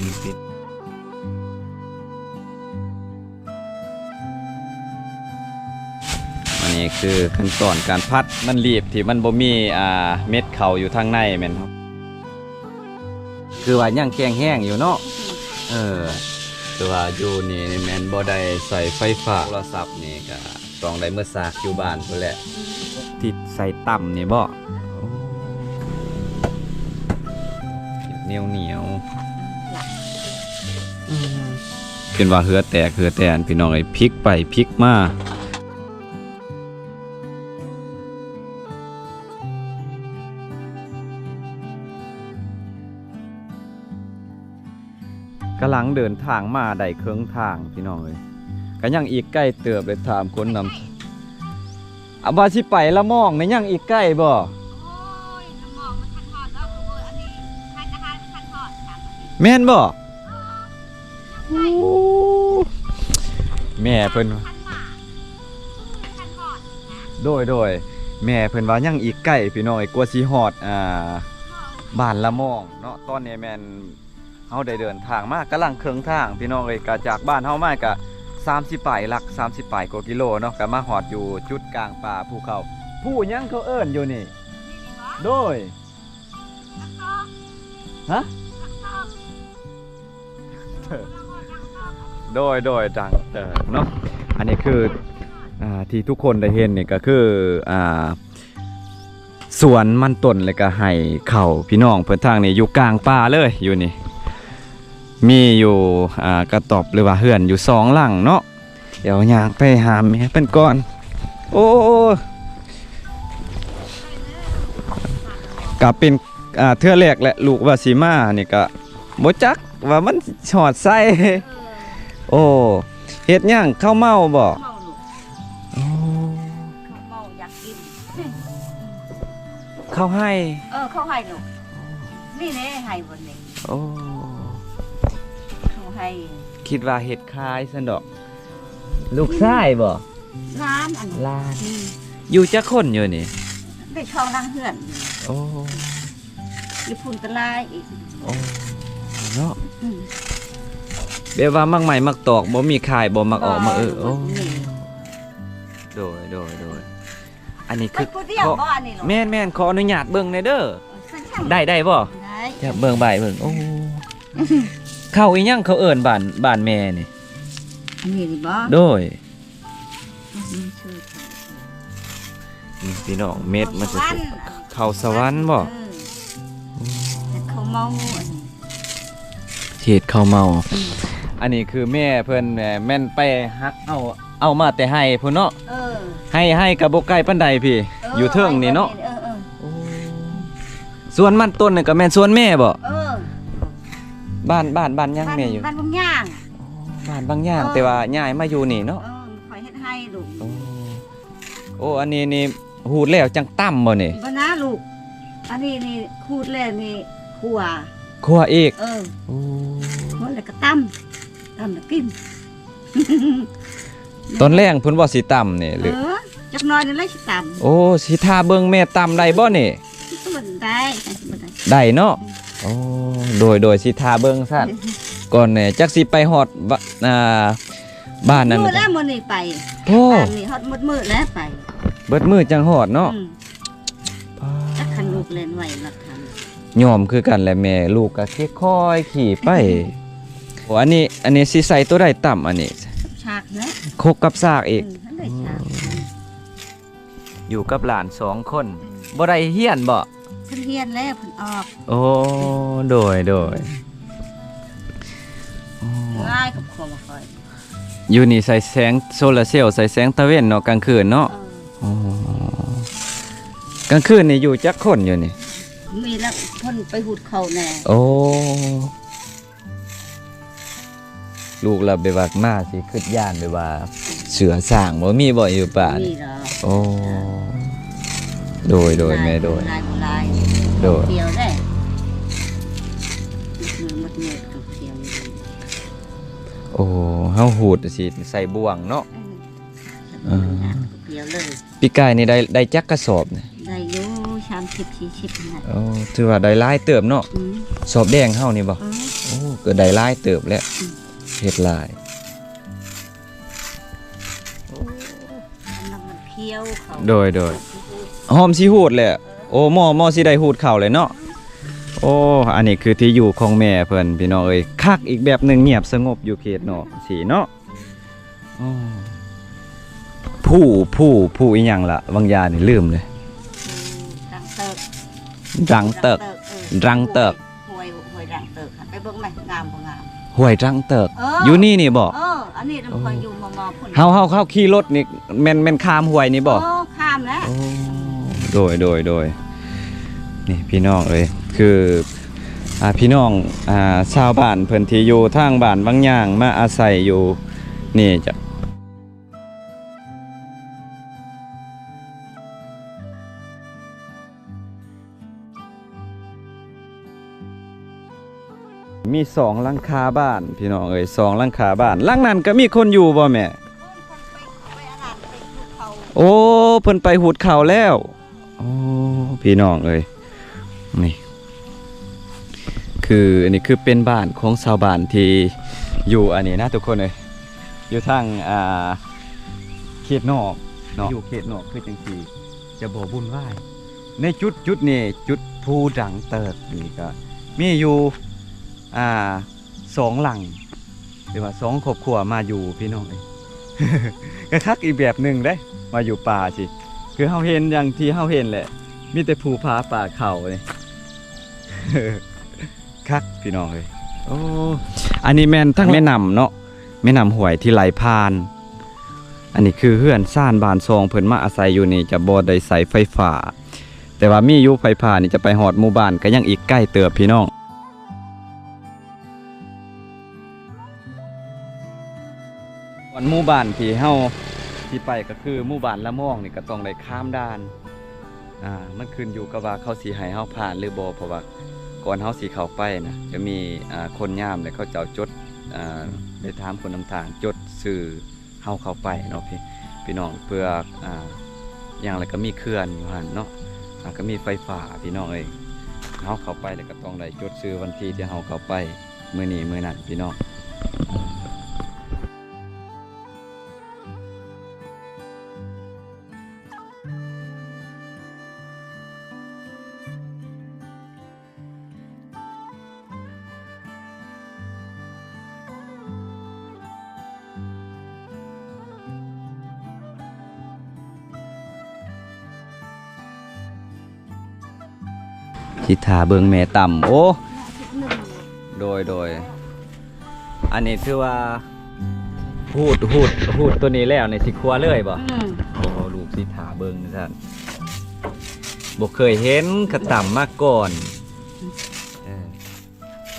นี่ปิดอันนี้คือขั้นตอนการพัดมันรีบที่มันบ่มีอ่าเม็ดเข่าอยู่ทางในแม่นครับ คือว่ายังแกงแห้งอยู่เนาะเออต่ว่าอยู่นี่แม่นบ่ได้ใส่ไฟฟ้าโทรศัพท์นี่ก็ต้องได้เมื่อสากอยู่บ้านพุ่นแหละที่ใส่ต่ำนี่บ่เหนียวเหนียว ๆเป็นว่าเหือแตกเหือแตนพี่น้องไอ้พลิกไปพลิกมากํลังเดินทางมาได้เครื่องทางพี่น้องเลยก็ยังอีกใกล้เติบเลยถามคนนำอาว่าสิไปละมองในยังอีกใกล้บ่โอ้ยน้ำหมอกมันทันทอดแล้วคืออันนี้ทานอาหารมันทันทอดถามว่าสิแม่นบ่ แม่เพิ่นทันหมาทันทอดนะโดยโดยแม่เพิ่นว่ายังอีกใกล้พี่น้องไอ้กลัวสิฮอดอ่าบ้านละมองเนาะตอนนี้แมนเฮาได้เดินทางมากกำลังเครื่องทาง พี่น้องเอ้ยก็จากบ้านเฮามาก็30ปลายหลัก30ปลายกว่ากิโลเนาะก็มาฮอดอยู่จุดกลางป่าภูเขาผู้ยังเขาเอิ้นอยู่นี่นี่นี่วะโดยฮะ โดยโดยจังเออเนาะอันนี้คืออ่าที่ทุกคนได้เห็นนี่ก็คืออ่าสวนมันต้นเลยก็ให้เข่าพี่น้องเพื่อนทางนี่อยู่กลางป่าเลยอยู่นี่ มีอยู่อ่ากระตอบหรือว่าเฮือนอยู่สองหลังเนาะเดี๋ยวยางไปหาแม่เป็นก่อน โอ้กับเป็นอ่าเทื่อแรกแหละลูกว่าสีมานี่ก็บ่จักว่ามันชอดไส้ โอ้เฮ็ดหยังข้าวเมาบ่เมาลูกเขาเมาอยากกิน ข้าวให้เออเขาให้ลูกนี่แน่ให้บนนี้โอ้เขาให้คิดว่าเฮ็ดคายซั่นดอก ลูกชายบ่ร้านอันนี้ลานอืมอยู่จักคนอยู่นี่ได้ช่องดังเหือนโอ้อยู่พุ่นตะลายอีกโอ้เนาะอืม เบบว่ามักใหม่มักตอกบ่มีขายบ่มักออกมาเออโอ้นี่โดยโดยโดยอันนี้ไปคือผู้เดียวขอบ่อันนี้หรอแม่นแม่นขออนุญาตเบิ่งหน่อยเด้อฉันช่างได้ได้บ่ได้จะเบิ่งใบเบิ่งโอ้เข้าอีหยังเขาเอิ้นบ้านบ้านแม่นี่ อันนี้ดิบ่โดยอันนี้ชื่อนี่พี่น้องเม็ดมันจะวันเข้าสวรรค์บ่ เออแต่เขาเมาอันนี้ เทศข้าวเมาอั นนี้คือแม่เพิ่นแหม่แม่นไปฮักเอาเอามาแต่ให้พุ่นเนาะเออให้ให้กับบ่ไกลปานใดพี่อยู่เทิงนี่เนาะเออเออสวนมันต้นนี่ก็แม่นสวนแม่บ่เออบ้านบ้านบ้านยังแม่อยู่บ้านบางย่างบ้านบางอย่างเออแต่ว่าย้ายมาอยู่นี่เนาะเออคอยเฮ็ดให้ลูกโอ้โอ้อันนี้นี่หูดแล้วจังตั้มบ่นี่บ่นะลูกอันนี้นี่คูดแล้วนี่ขัวครัวอีกเออโอ้ขัวแล้วก็ตั้ม ตั้มแล้วกินตอนแรกเพิ่นว่าสิตั้มนี่หรือเออจักหน้อยนี่เลยสิตั้มโอ้สิทาเบิ่งแม่ตั้มได้บ่นี่บ่ได้บ่ได้ได้เนาะโอ้โดยโดยสิทาเบิ่งซั่นก่อนเนี่ยจักสิไปฮอดบะอ่าบ้านนั้นมื้อแล้วมื้อนี้ไปโอ้บ้านนี้ฮอดหมดมื้อแล้วไปเบิดมือจังฮอดเนาะอืมจักคันลูกเล่นไว้ละคัน ยอมคือกันแหละแม่ลูกก็ค่อยๆขี่ไป โอ้อันนี้อันนี้สิใส่ตัวใดต่ำอันนี้ฉากนะคกกับซากอีก อืมทันได้ฉากอยู่กับหลานสองคนบ่ได้เฮียนบ่เพิ่นเฮียนแล้วเพิ่นออกโอ้โดยโดยโอ้ง่ายกับครัวมาคอยอยู่นี่ใส่แสงโซลาร์เซลล์ใส่แสงตะเวนเนาะกลางคืนเนาะเอออ๋อกลางคืนนี่อยู่จักคนอยู่นี่ มีแล้วเพิ่นไปหูดเขาแน่โอ้ ลูกเราไปว่ามาสิขึ้นย่านไปว่าเสือสร้างบ่มีบ่อยู่ป่ามีนี่เหรอโอ้โดยโดยแม่โดยลายลายโดยเที่ยวได้มือมัดเม็ดกับเที่ยวนี่โอ้เฮาหูดสิใส่บ่วงเนาะเออเที่ยวเลยปีกายนี่ได้ได้จักกระสอบนี่ได้อยู่30 40นะโอ้ถือว่าได้หลายเติบเนาะอืมสอบแดงเฮานี่บ่เออโอ้ก็ได้หลายเติบแล้ว เฮ็ดหลายอันนั้นมันเคี้ยวเขาโดยโดยหอมสิหูดแหละโอ้หม้อหม้อสิได้หูดเข้าเลยเนาะโอ้อันนี้คือที่อยู่ของแม่เพิ่นพี่น้องเอ้ยคักอีกแบบหนึงเงียบสงบอยู่เขตเนาะสิเนาะอ้อผู้ผู้ผู้อีหยังล่ะบางอยางนี่ลืมเลยรังเติกรังเติกรังเติกหวยหวยรังเติกค่ะไปเบิ่งไหมงามบ่งาม ห้วยรังเติกเอออยู่นี่นี่บ่เออ อันนี้เราคอยอยู่มอมอพุ่นเฮาเฮาเข้าขี่รถนี่แม่นแม่นข้ามห้วยนี่บ่โอ้ข้ามแล้วโอ้โดย โดย โดย นี่พี่น้องเอ้ยคืออ่าพี่น้องอ่าชาวบ้านเพิ่นที่อยู่ทางบ้านบางอย่างมาอาศัยอยู่ นี่จะ มีสองหลังคาบ้าน พี่น้องเอ้ยสองหลังคาบ้านหลังนั้นก็มีคนอยู่บ่แม่ไปอาหารไปภูเขาโอ้เพิ่นไปหูดเข่าแล้วโอ้พี่น้องเอ้ยนี่คืออันนี้คือเป็นบ้านของชาวบ้านที่อยู่อันนี้นะทุกคนเลยอยู่ทางอ่าเขตนอกเนาะอยู่เขตนอกคือจังซี่จะบ่บุญวายในจุดจุดนี้จุดภูดังเติกนี่ก็มีอยู่ อ่าสองหลังหรือว่าสองครอบครัวมาอยู่พี่น้องเอ้ยก็คักอีกแบบหนึ่งเด้มาอยู่ป่าสิคือเฮาเห็นอย่างที่เฮาเห็นแหละ มีแต่ภูผาป่าเขานี่คักพี่น้องเลยโอ้อันนี้แม่นทั้งแม่น้ำเนาะแม่น้ำห้วยที่ไหลผ่าน อันนี้คือเฮือนซ่านบานซองเพิ่นมาอาศัยอยู่นี่จะบ่ได้ใส่ไฟฟ้าแต่ว่ามีอยู่ไฟฟ้านี่จะไปหอดหมู่บ้านก็ยังอีกใกล้เติบพี่น้อง วันมู่บ้านที่เฮาที่ไปก็คือมู่บ้านละม่องนี่ก็ต้องได้ข้ามด่านอ่ามันขึ้นอยู่กับว่าเขาสิให้เฮาผ่านหรือบ่เพราะว่าก่อนเฮาสิเข้าไปนะจะมีอ่าคนย่ามแล้วเขาเจ้าจดอ่าได้ถามคนนำทางจดชื่อเฮาเข้าไปเนาะพี่พี่น้องเพื่ออ่าอย่างไรก็มีเคลื่อนอยู่หั่นเนาะอ่าก็มีไฟฟ้าพี่น้องเอ้ยเฮาเข้าไปแล้วก็ต้องได้จดชื่อวันที่ที่เฮาเข้าไปมื้อนี้มื้อนั้นพี่น้อง ทิทาเบิงแม่ต่ำโอ้หนึ่งโดยโดย อันนี้คือว่าหูดหูดหูดตัวนี้แล้วในสิครัวเลยบ่อืมโอ้ลูกสิทาเบิงนะท่านบ่เคยเห็นกระต่ำมาก่อนเออ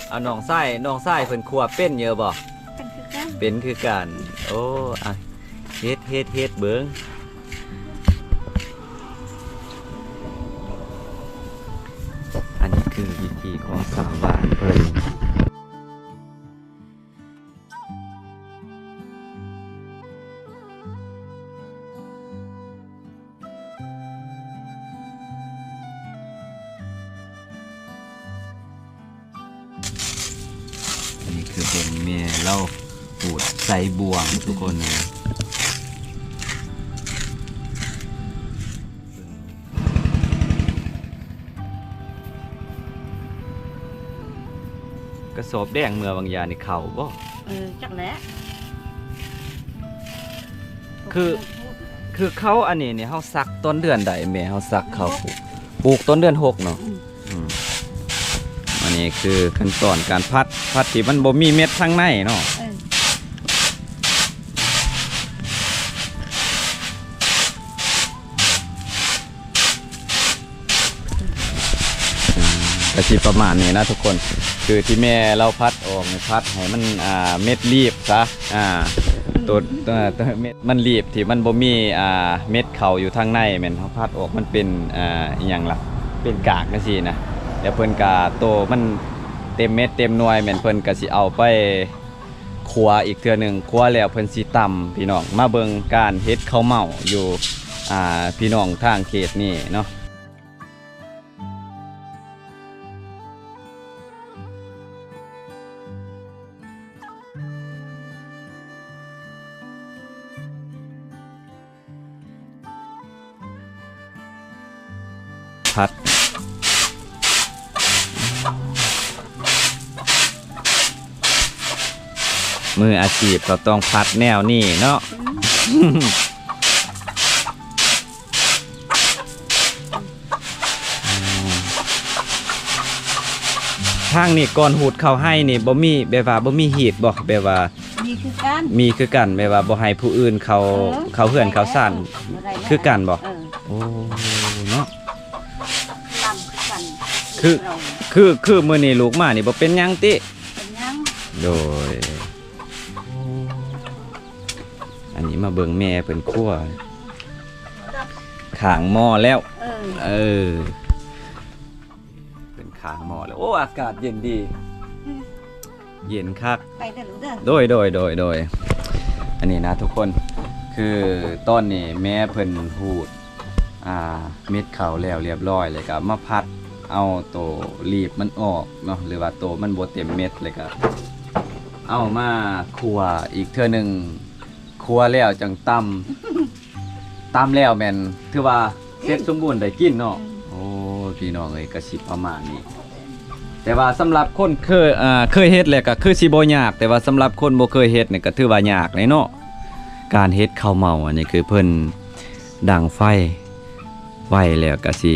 เอาน้องไส้น้องไส้เพิ่นครัวเป็นเยอะบ่เป็นคือกันเป็นคือกันโอ้อะเฮ็ดเฮ็ดเฮ็ดเบิง บวงทุกคนนะกระสอบแดงเมื่อบางอยางนี่เข่าบ่เออจักแล้วคือคือเขาอันนี้เนี่ยเขาซักต้นเดือนใดแม่เขาซักเขาปลูกปลูกต้นเดือนหกเนาะอืมอันนี้คือขั้นตอนการพัดพัดที่มันบ่มีเม็ดข้างในเนาะเออ ก็สิประมาณนี้นะทุกคนคือที่แม่เราพัดออกนี่พัดให้มันอ่าเม็ดรีบซะอ่าตัวตัวเม็ดมันรีบที่มันบ่มีอ่าเม็ดเข่าอยู่ทางในแม่นเขาพัดออกมันเป็นอ่าอหยังล่ะเป็นกากจังซี่นะแล้วเพิ่นก็โตมันเต็มเม็ดเต็มหน่วยแม่นเพิ่นก็สิเอาไปขัวอีกเทื่อหนึ่งขัวแล้วเพิ่นสิตำพี่น้องมาเบิ่งการเฮ็ดข้าวเมาอยู่อ่าพี่น้องทางเขตนี่เนาะ มืออาชีพก็ต้องพัดแนวนี้เนาะ ทางนี่ก่อนหูดเข้าให้นี่บ่มีแบบว่าบ่มีหีดบ่แบบว่ามีคือกันมีคือกันแบบว่าบ่ให้ผู้อื่นเขาออเขาเฮือนเขาซ่านบ่ได้แล้วคือกันบ่เออโอ้เนาะ ลำคือกันคือ เราคือคือมื้อนี้ลูกมานี่บ่เป็นหยังติเป็นหยังโดย นี้มาเบิ่งแม่เพิ่นคั่วขางหม้อแล้ว เออเออ เป็นขางหม้อแล้วโอ้อากาศเย็นดี เย็นคักไปเด้อลูกเด้อโดยโดยโดยโดยอันนี้นะทุกคนคือต้นนี่แม่เพิ่นหูดอ่าเม็ดเขาแล้วเรียบร้อยเลยก็มาพัดเอาโตวรีบมันออกเนาะหรือว่าโตวมันบ่เต็มเม็ดเลยก็เอามาคั่วอีกเทื่อหนึง คั่วแล้วจังตำตำแล้วแม่นถือว่าเสร็จสมบูรณ์ได้กินเนาะโอ้พี่น้องเอ้ยก็สิประมาณนี้ แต่ว่าสำหรับคนเคยอ่าเคยเฮ็ดแล้วก็คือสิบ่ยาก แต่ว่าสำหรับคนบ่เคยเฮ็ดนี่ก็ถือว่ายากเลยเนาะการเฮ็ดข้าวเมาอันนี้คือเพิ่นดังไฟไว้แล้วก็สิ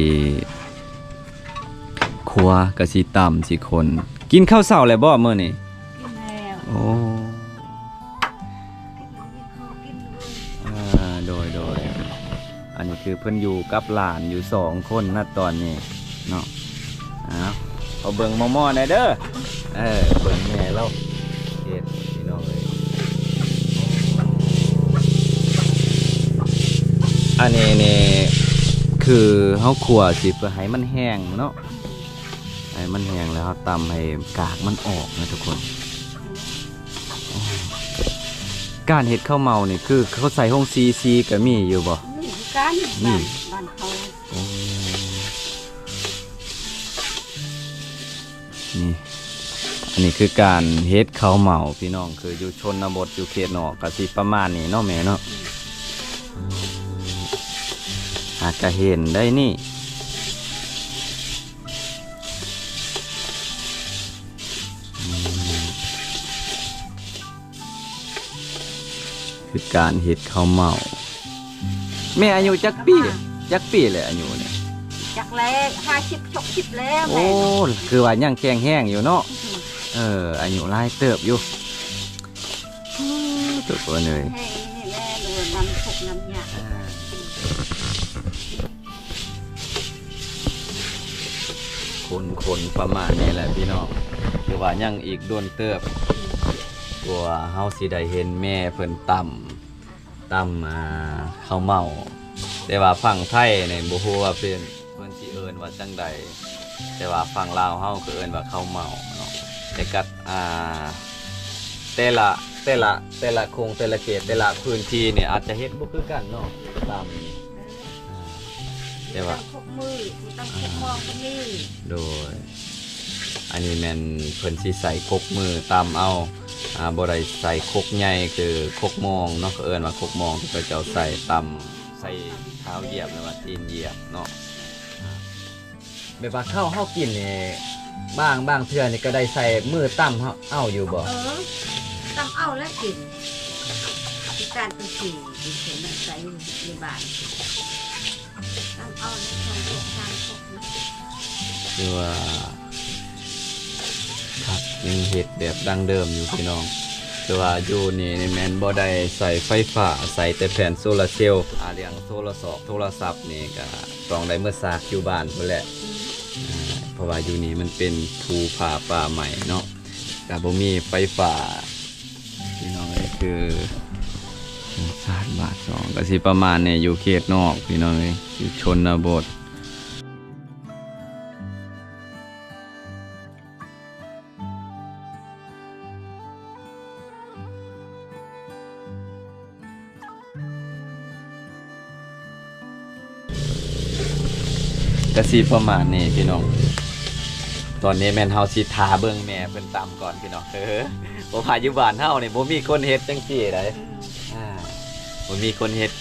ครัวก็สิตำสิคน กินข้าวเช้าแล้วบ่มื้อนี้กินแล้วโอ้ คือเพิ่นอยู่กับหลานอยู่สองคนณตอนนี้เนาะอ้าวเอาเบิ่งหม้อๆหน่อยเด้อเออเบิ่งแม่เราเฮ็ดพี่น้องเอ้ยอันนี้นี่คือเฮาขั่วสิเพื่อให้มันแห้งเนาะให้มันแห้งแล้วเราตำให้กากมันออกนะทุกคน การเฮ็ดข้าวเมานี่คือเขาใส่ห้องซีซีก็มีอยู่บ่ กันนี่บ้านบ้านเขานี่ อันนี้คือการเฮ็ดข้าวเมาพี่น้องคืออยู่ชนบทอยู่เขตนอกก็สิประมาณนี้เนาะแม่เนาะอืมหากก็เห็นได้นี่ คือการเฮ็ดข้าวเมา แม่อายุจักปีจักปีเลยอายุเนี่ยจักแล้วห้าสิบชกสิบแล้วโอ้แม่คือว่ายังแข็งแห้งอยู่เนาะเอออายุหลายเติบอยู่ตัวตัวเลยให้นี่แหละเรือน้ำทุกน้ำยาคนคนประมาณนี้แหละพี่น้องคือว่ายังอีกโดนเติบกลัวเฮาสิได้เห็นแม่เพิ่นตำ ตำอ่าข้าวเมาแต่ว่าฝั่งไทยเนี่ยบ่ฮู้ว่าเป็นเพิ่นสิเอิ้นว่าจังใดแต่ว่าฝั่งลาวเฮาก็เอิ้นว่าข้าวเมาเนาะแต่กัดอ่าแต่ละแต่ละแต่ละโครงแต่ละเขตแต่ละพื้นที่เนี่ยอาจจะเฮ็ดบ่คือกันเนาะตามอ่าแต่ว่าพกมือตั้งมองก็มีโดย อันนี้แมนเพิ่นสิใส่ครกมือตามเอา อ่าบ่ได้ใส่ครกใหญ่คือครกมองเนาะเขาเอิ้นว่าครกมองที่เขาเจ้าใส่ตำใส่เท้าเหยียบหรือว่าตีนเหยียบเนาะอ่าแบบว่าข้าวเฮากินนี่บางบางเทื่อนี่ก็ได้ใส่มือตำเฮาเอาอยู่บ่เออต้องเอาแล้วกินที่การเป็นสี่ดิฉันน่ะใส่ในบ้านต้องเอาแล้วทำพวกทางพวกนะคือว่าครับ ยังเฮ็ดแบบดั้งเดิมอยู่พี่น้องคือว่าอยู่นี่นี่แมนบ่ได้ใส่ไฟฟ้าใส่แต่แผ่นโซลาร์เซลล์อาเรียงโทรศัพท์โทรศัพท์นี่ก็ต้องได้เมื่อซากอยู่บ้านพุ่นแหละอ่าเพราะว่าอยู่นี่มันเป็นภูผาป่าใหม่เนาะก็บ่มีไฟฟ้าพี่น้องเอ้ยคือชาติบาทสองก็สิประมาณเนี้อยู่เขตนอกพี่น้องเอ้ยอยู่ชนบท กะสีประมาณนี้พี่น้อง ตอนนี้แม่นเฮาสิทาเบิ่งแม่เพิ่นตำก่อนพี่น้องเออบ่พาอยู่บ้านเฮานี่บ่มีคนเฮ็ดจังซี่ได้อ่าบ่มีคนเฮ็ด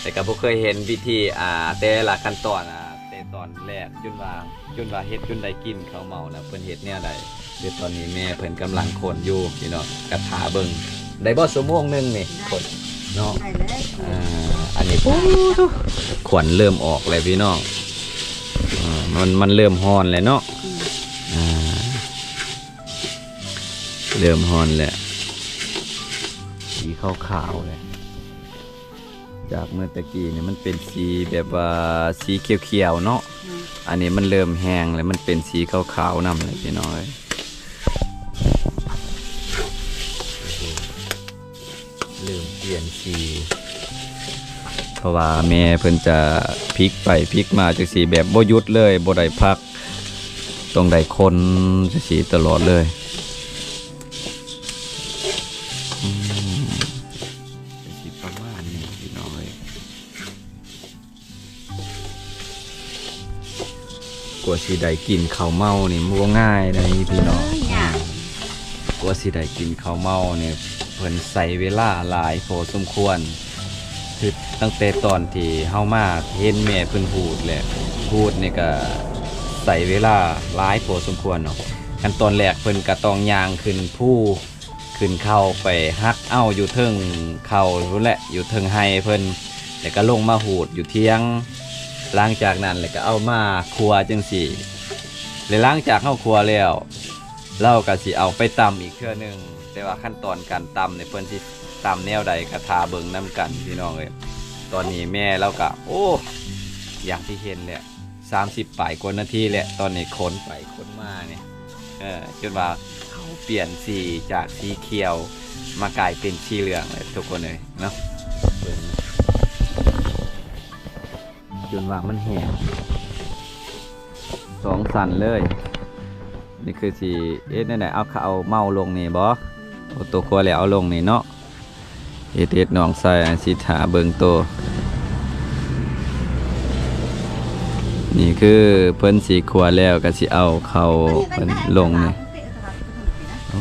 แต่ก็บ่เคยเห็นวิธีอ่าแต่ละขั้นตอนอ่าแต่ตอนแรกจนว่าจนว่าเฮ็ดจนได้กินข้าวเมาแล้วเพิ่นเฮ็ดแนวใดเดี๋ยวตอนนี้แม่เพิ่นกำลังคนอยู่พี่น้องกระถาเบิ่งได้บ่ชั่วโมงหนึงนี่คนเนาะได้เลยอ่าอันนี้ขวัญเริ่มออกแล้วพี่น้องอ่า มันมันเริ่มฮอนแล้วเนาะเริ่มฮอนแล้วสีขาวๆเลยจากเมื่อตะกี้เนี่ยมันเป็นสีแบบว่าสีเขียวๆเนาะอันนี้มันเริ่มแห้งแล้วมันเป็นสีขาวๆนำเลยพี่น้อยเริ่มเปลี่ยนสี เพราะว่าแม่เพิ่นจะพลิกไปพลิกมาจังสีแบบบ่หยุดเลยบ่ได้พักต้องได้คนจังสีตลอดเลยอืมจังสีประมาณนี้พี่น้อยกว่าสิได้กินข้าวเมานี่มันบ่ง่ายเลยพี่น้องเอ้ยยากกว่าสิได้กินข้าวเมาเนี่ยเพิ่นใส่เวลาหลายพอสมควร คือตั้งแต่ตอนที่เฮามาเห็นแม่เพิ่นพูดแหละพูดนี่ก็ใส่เวลาหลายพอสมควรเนาะขั้นตอนแรกเพิ่นก็ต้องย่างขึ้นผู้ขึ้นเข้าไปฮักเอ้าอยู่เทิงเข้ารู้แหละอยู่เทิงไฮเพิ่นแล้วก็ลงมาหูดอยู่เที่ยงหลังจากนั้นแล้วก็เอามาครัวจังสี่แล้วหลังจากเข้าครัวแล้วเราก็สิเอาไปตำอีกเทื่อหนึงแต่ว่าขั้นตอนการตำในยเพิ่นสิ ตำแนวใดกระทาเบิ่งน้กันพี่น้องเอ้ยตอนนี้แม่เราก็โอ้อย่างที่เห็นแหละ30ปลายกว่านาทีแหละตอนนี้ค้นไปค้นมาเนี่ยเออจนว่าเขาเปลี่ยนสีจากสีเขียวมากลายเป็นสีเหลืองเลยทุกคนเลยเนาะเบิ่งนะจนว่ามันแห้งสองสันเลย นี่คือสีเอ็ดนั่นแหละเอาเขาเอาเมาลงนี่บอเอาตัวครัวแล้วเอาลงนี่เนาะ เอ็ดเอ็ดน้องใส่อันสิถาเบิงโต นี่คือเพิ่นสีครัวแล้วก็สิเอาเขาเพิ่นลงนี่โอ้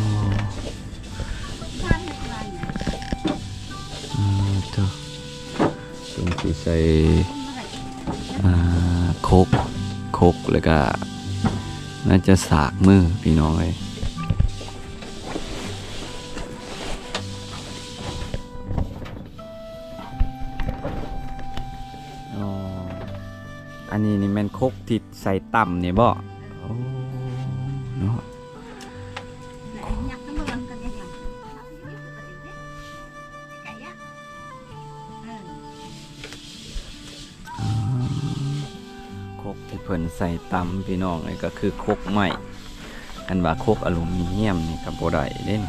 อ่าตัวเพิ่นสิใส่อ่าโคกโคกแล้วก็น่าจะสากมือพี่น้องเลย นนี้นี่แมันคกที่ใส่ต่ำเนี่ยบ่โอ้เนาะคกที่เพิ่นใส่ตำพี่น้องเลยก็คือคกใหม่อันว่าคกอลูมิเนียมนี่กับโบได้เล่น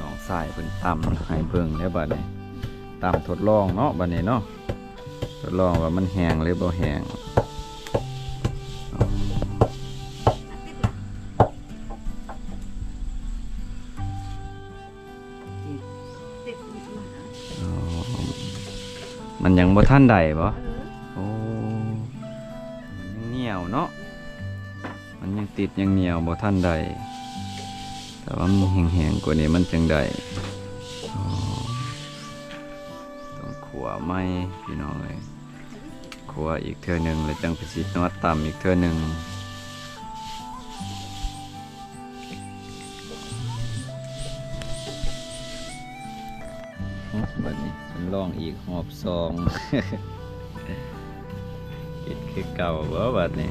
น้องสายเพิ่นตำให้เบิ่งแล้วบัดนี้ตำทดลองเนาะบัดนี้เนาะ ทดลองว่ามันแห้งหรือบ่แห้งมันยังบ่ท่านใดบ่โอ้มันยังเหนียวเนาะ มันยังติดยังเหนียวบ่ท่านใด แต่ว่ามันแห้งๆกว่านี้มันจังใดต้องขัวไหมพี่น้องเอ้ย ขัวอีกเทื่อหนึงแล้วจังไปสีนวดต่ำอีกเทื่อหนึงแบบนี้มันลองอีกหอบซองเก็ดคือเก่าบ่บัดนี้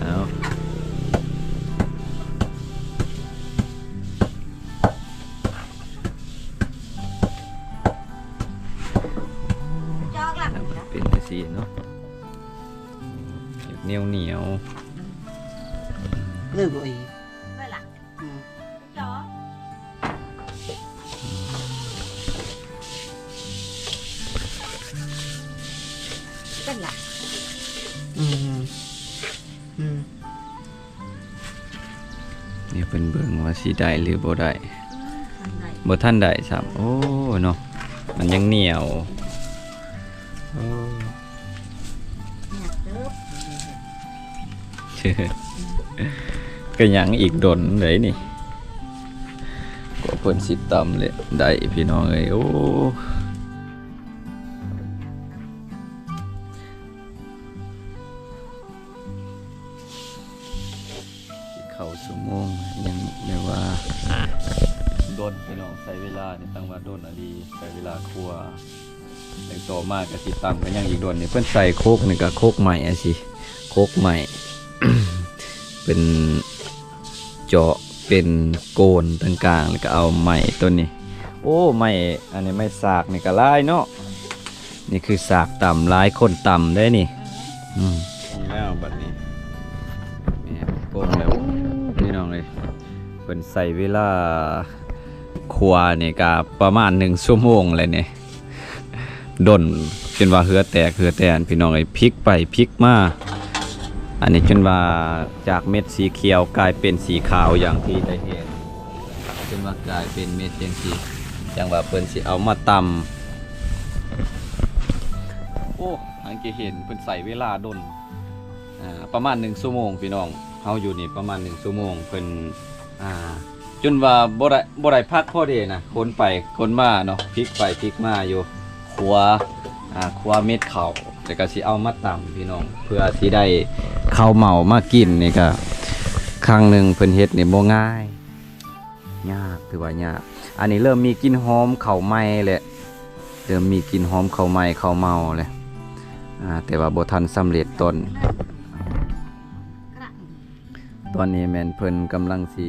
เอา เป็นจังซี่เนาะเหนียวเหนียวเรื่องอีก Ừ. อืมเป็นหลักอืมอืมๆนี่เป็นเบิ่งว่าสิได้หรือบ่ได้ทำไงบ่ท่านได้ซ้ำโอ้เนาะมันยังเหนียว ก็ยังอีกดนเลยนี่ก็เพิ่นสิตำเลยได้พี่น้องเอ้ยโอ้เขาชั่วโมงยังเรียกว่าโดนพี่น้องใช้เวลานี่ตั้งว่าโดนอดีใช้เวลาครัวแต่ต่อมากก็สิตำกันยังอีกโดนนี่เพิ่นใส่โคกนี่ก็โคกใหม่อะสิโคกใหม่ เป็นเจาะเป็นโกนต่างๆ แล้วก็เอาใหม่ตัวนี้ โอ้ใหม่อันนี้ไม่สากนี่ก็หลายเนาะนี่คือสากต่ำหลายคนต่ำได้นี่อืมแล้วบัดนี้นี่โป่งแล้วนี่น้องเลยเพิ่นใส่เวลาครัวนี่ก็ประมาณหนึ่งชั่วโมงเลยเนี่ยดนจนว่าเหือแตกเหือแตนพี่น้องไอ้พลิกไปพลิกมา อันนี้จนว่าจากเม็ดสีเขียวกลายเป็นสีขาวอย่างที่ได้เห็นจนว่ากลายเป็นเม็ดจังสีอย่างว่าเพิ่นสิเอามาตำโอ้อันกี้เห็นเพิ่นใส่เวลาดนอ่าประมาณ1ชั่วโมงพี่น้องเฮาอยู่นี่ประมาณ1ชั่วโมงเพิ่นอ่าจนว่าบ่ได้บ่ได้พักพอดีนะคนไปคนมาเนาะพลิกไปพลิกมาอยู่ครัวอ่าขัวเม็ดเขา แต่ก็สิเอามาต่ำพี่น้อง เพื่อสิได้ข้าวเหมามากินนี่ก็ครั้งหนึ่งเพิ่นเฮ็ดนี่บ่ง่ายยากถือว่ายากอันนี้เริ่มมีกลิ่นหอมเข้าไหม้แหละเริ่มมีกลิ่นหอมเข้าไหม้ข้าเมาเลยแต่ว่าบ่ทันสำเร็จตนตอนนี้แมนเพิ่นกำลังสิ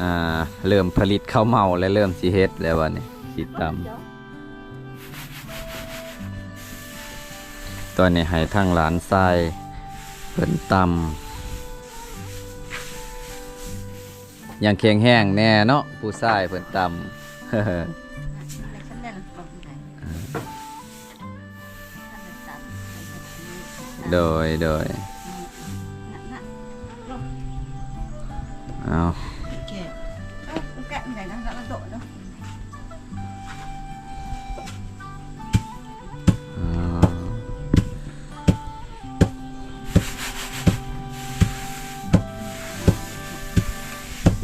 อ่าเริ่มผลิตข้าวเมาและเริ่มสิเฮ็ดแล้ววันนี้สิตำ ตอนนี้ให้ทางหลานทรายเพิ่นตำอยังแข็งแห้งแน่เนาะผู้ชายเพิ่นตำฉันได้ลงไหนโดย โดย เอา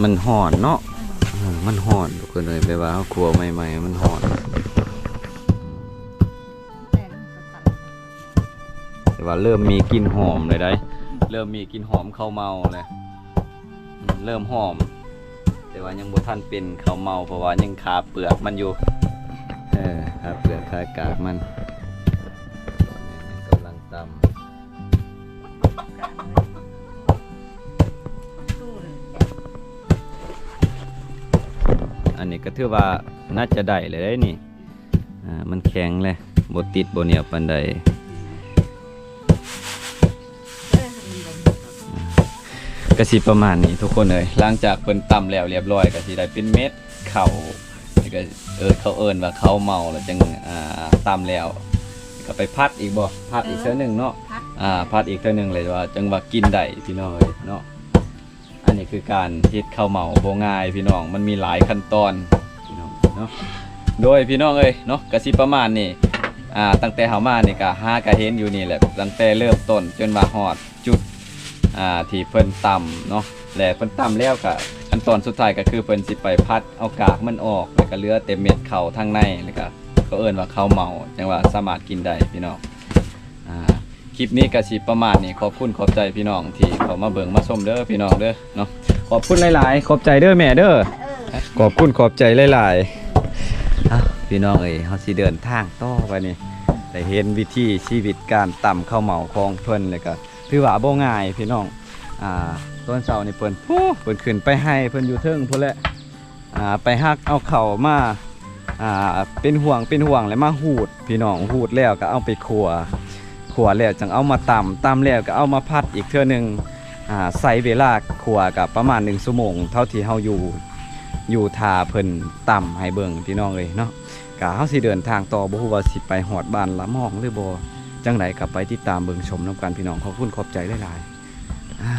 มันห่อนเนาะมันห่อนทุกคนเลยไปว่าขาครัวใหม่ ๆ มันห่อนแต่มันก็ตัดแต่ว่าเริ่มมีกลิ่นหอมเลยได้ เริ่มมีกลิ่นหอมข้าวเมาเลยเริ่มหอม แต่ว่ายังบ่ทันเป็นข้าวเมาเพราะว่ายังคาเปลือกมันอยู่ เออคาเปลือกคากากมัน ก็ถือว่าน่าจะได้เลยได้นี่อ่ามันแข็งเลยบติดบเหนียวปันใดเออมันก็ก็สิประมาณนี้ทุกคนเลยหลังจากเพิ่นตำแล้วเรียบร้อยก็สิได้เป็นเม็ดเข่านี่ก็เออเขาเอิ้นว่าเขาเมาแล้วจังอ่าตำแล้ว ก็ไปพัดอีกบ่พัดอีกเทื่อหนึงเนาะพัดอ่าพัดอีกเท่านึงเลยว่าจังว่ากินได้พี่น้องเอ้ยเนาะอันนี้ คือการเฮ็ดข้าวเหมาบ่ง่ายพี่น้องมันมีหลายขั้นตอนพี่น้องเนาะโดยพี่น้องเอ้ยเนาะก็สิประมาณนี้อ่าตั้งแต่เฮามานี่ก็ห้ากระเห็นอยู่นี่แหละตั้งแต่เริ่มต้นจนว่าฮอดจุดอ่าที่เพิ่นต่ำเนาะและเพิ่นต่ำแล้วก็ขั้นตอนสุดท้ายก็คือเพิ่นสิไปพัดเอากากมันออกแล้วก็เหลือแต่เม็ดเข้าทางในแล้วก็เขาเอิ้นว่าข้าวเหมาจังว่าสามารถกินได้พี่น้อง ลิปนี้ก็สิประมาณนี้ขอบคุณขอบใจพี่น้องที่เขามาเบิ่งมาชมเด้อพี่น้องเด้อเนาะขอบคุณหลายๆ ขอบใจเด้อแม่เด้อขอบคุณขอบใจหลายๆพี่น้องเอ้ยเฮาสิเดินทางต่อไปนี่ได้เห็นวิธีชีวิตการต่ำข้าวเหมาของเพิ่นเลยก็ถือว่าบ่ง่ายพี่น้องอ่าต้นเสานี่เพิ่นโอ้เพิ่นขึ้นไปให้เพิ่นอยู่เทิงพุ่นแหละอ่าไปฮักเอาเข่ามาอ่าเป็นห่วงเป็นห่วงแล้วมาหูด พี่น้องหูดแล้วก็เอาไปขัว ขัวแล้วจังเอามาตำตำแล้วก็เอามาพัดอีกเทื่อนึงอ่าใส่เวลาขัวกับประมาณ1ชั่วโมงเท่าที่เฮาอยู่อยู่ทาเพิ่นตำให้เบิ่งพี่น้องเลยเนาะกะเฮาสิเดินทางต่อบ่ฮู้ว่าสิไปหอดบ้านละมองหรือบ่จังไดก็ไปติดตามเบิ่งชมนํกันพี่น้องขอบคุณขอบใจหลายๆอ่า